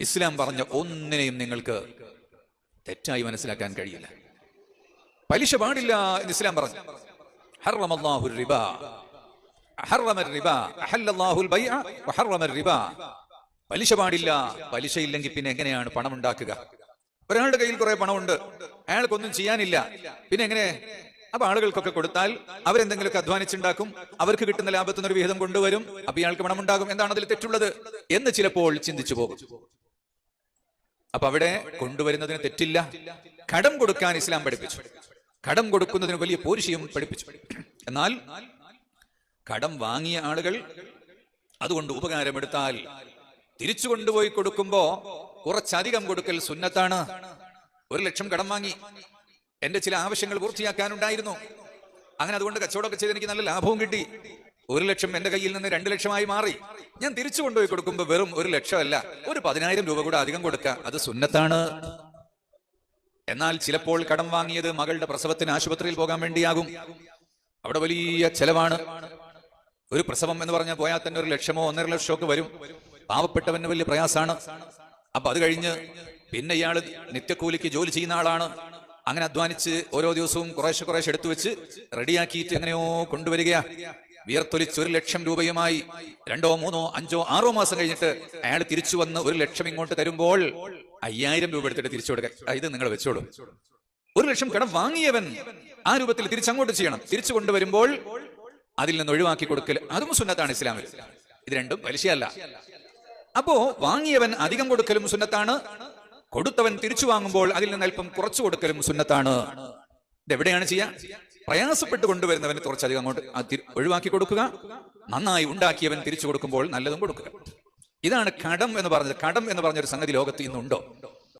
ഇസ്ലാം പറഞ്ഞ ഒന്നിനെയും നിങ്ങൾക്ക് തെറ്റായി മനസ്സിലാക്കാൻ കഴിയില്ല. പലിശ പാടില്ല എന്ന് ഇസ്ലാം പറഞ്ഞു. റിബ. റിബ. ബൈഅ റിബ. പലിശ പാടില്ല പലിശ ഇല്ലെങ്കിൽ പിന്നെ എങ്ങനെയാണ് പണം ഉണ്ടാക്കുക? ഒരാളുടെ കയ്യിൽ കുറെ പണമുണ്ട് അയാൾക്കൊന്നും ചെയ്യാനില്ല. പിന്നെ എങ്ങനെ? അപ്പൊ ആളുകൾക്കൊക്കെ കൊടുത്താൽ അവരെന്തെങ്കിലുമൊക്കെ അധ്വാനിച്ചുണ്ടാക്കും അവർക്ക് കിട്ടുന്ന ലാഭത്തിനൊരു വിഹിതം കൊണ്ടുവരും അപ്പൊ ഇയാൾക്ക് പണമുണ്ടാകും. എന്താണ് അതിൽ തെറ്റുള്ളത്? എന്ന് ചിലപ്പോൾ ചിന്തിച്ചു പോകും. അപ്പൊ അവിടെ കൊണ്ടുവരുന്നതിന് തെറ്റില്ല. കടം കൊടുക്കാൻ ഇസ്ലാം പഠിപ്പിച്ചു. കടം കൊടുക്കുന്നതിന് വലിയ പോരിശയും പഠിപ്പിച്ചു. എന്നാൽ കടം വാങ്ങിയ ആളുകൾ അതുകൊണ്ട് ഉപകാരമെടുത്താൽ തിരിച്ചു കൊണ്ടുപോയി കൊടുക്കുമ്പോ കുറച്ചധികം കൊടുക്കൽ സുന്നത്താണ്. ഒരു ലക്ഷം കടം വാങ്ങി. എന്റെ ചില ആവശ്യങ്ങൾ പൂർത്തിയാക്കാനുണ്ടായിരുന്നു. അങ്ങനെ അതുകൊണ്ട് കച്ചവടമൊക്കെ ചെയ്ത് എനിക്ക് നല്ല ലാഭവും കിട്ടി. ഒരു ലക്ഷം എന്റെ കയ്യിൽ നിന്ന് രണ്ട് ലക്ഷമായി മാറി. ഞാൻ തിരിച്ചു കൊണ്ടുപോയി കൊടുക്കുമ്പോൾ വെറും ഒരു ലക്ഷമല്ല ഒരു പതിനായിരം രൂപ കൂടെ അധികം കൊടുക്കുക അത് സുന്നത്താണ്. എന്നാൽ ചിലപ്പോൾ കടം വാങ്ങിയത് മകളുടെ പ്രസവത്തിന് ആശുപത്രിയിൽ പോകാൻ വേണ്ടിയാകും. അവിടെ വലിയ ചെലവാണ്. ഒരു പ്രസവം എന്ന് പറഞ്ഞാൽ പോയാൽ തന്നെ ഒരു ലക്ഷമോ ഒന്നര ലക്ഷമോ ഒക്കെ വരും. പാവപ്പെട്ടവന് വലിയ പ്രയാസമാണ് അപ്പൊ അത് കഴിഞ്ഞ് പിന്നെ ഇയാൾ നിത്യക്കൂലിക്ക് ജോലി ചെയ്യുന്ന ആളാണ്. അങ്ങനെ അധ്വാനിച്ച് ഓരോ ദിവസവും കുറേശ്ശെ കുറേശ്ശെ എടുത്തു വെച്ച് റെഡിയാക്കിയിട്ട് എങ്ങനെയോ കൊണ്ടുവരികയാ. വിയർത്തൊലിച്ച് ഒരു ലക്ഷം രൂപയുമായി രണ്ടോ മൂന്നോ അഞ്ചോ ആറോ മാസം കഴിഞ്ഞിട്ട് അയാൾ തിരിച്ചു വന്ന് ഒരു ലക്ഷം ഇങ്ങോട്ട് തരുമ്പോൾ അയ്യായിരം രൂപ എടുത്തിട്ട് തിരിച്ചു കൊടുക്കുക ഇത് നിങ്ങൾ വെച്ചോളൂ. ഒരു ലക്ഷം കടം വാങ്ങിയവൻ ആ രൂപത്തിൽ തിരിച്ചങ്ങോട്ട് ചെയ്യണം. തിരിച്ചു കൊണ്ടുവരുമ്പോൾ അതിൽ നിന്ന് ഒഴിവാക്കി കൊടുക്കൽ അതും സുന്നത്താണ് ഇസ്ലാമിൽ ഇത് രണ്ടും പലിശയല്ല അപ്പോ വാങ്ങിയവൻ അധികം കൊടുക്കലും സുന്നത്താണ്. കൊടുത്തവൻ തിരിച്ചു വാങ്ങുമ്പോൾ അതിൽ നിന്ന് അല്പം കുറച്ചു കൊടുക്കലും സുന്നത്താണ്. ഇതെവിടെയാണ് ചെയ്യുക പ്രയാസപ്പെട്ട് കൊണ്ടുവരുന്നവന് കുറച്ചധികം അങ്ങോട്ട് ഒഴിവാക്കി കൊടുക്കുക. നന്നായി ഉണ്ടാക്കിയവൻ തിരിച്ചു കൊടുക്കുമ്പോൾ നല്ലതും കൊടുക്കുക. ഇതാണ് കടം എന്ന് പറഞ്ഞത് കടം എന്ന് പറഞ്ഞൊരു സംഗതി ലോകത്ത് ഇന്നുണ്ടോ?